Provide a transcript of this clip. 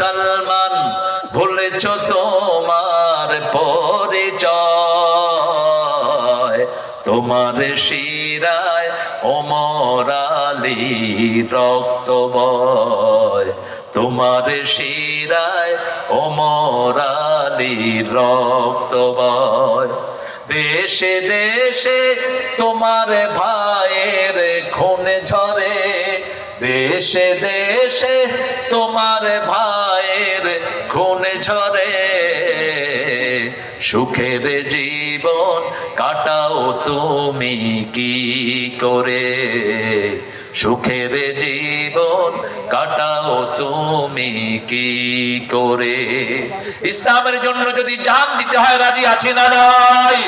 মুসলমান, ভুলেছ তোমার পরিচয়। তোমার শিরায় ওমর আলী রক্ত বয়। তোমার শিরায় ওমর আলী রক্ত বয়। দেশে দেশে তোমার ভাইয়ের খুন ঝরে। দেশে দেশে তোমার ভাইয়ের খুন ঝরে। সুখের জীবন কাটাও তুমি কি করে? সুখের জীবন কাটাও তুমি কি করে? ইসলামের জন্য যদি জান দিতে হয়, রাজি আছে না নাই?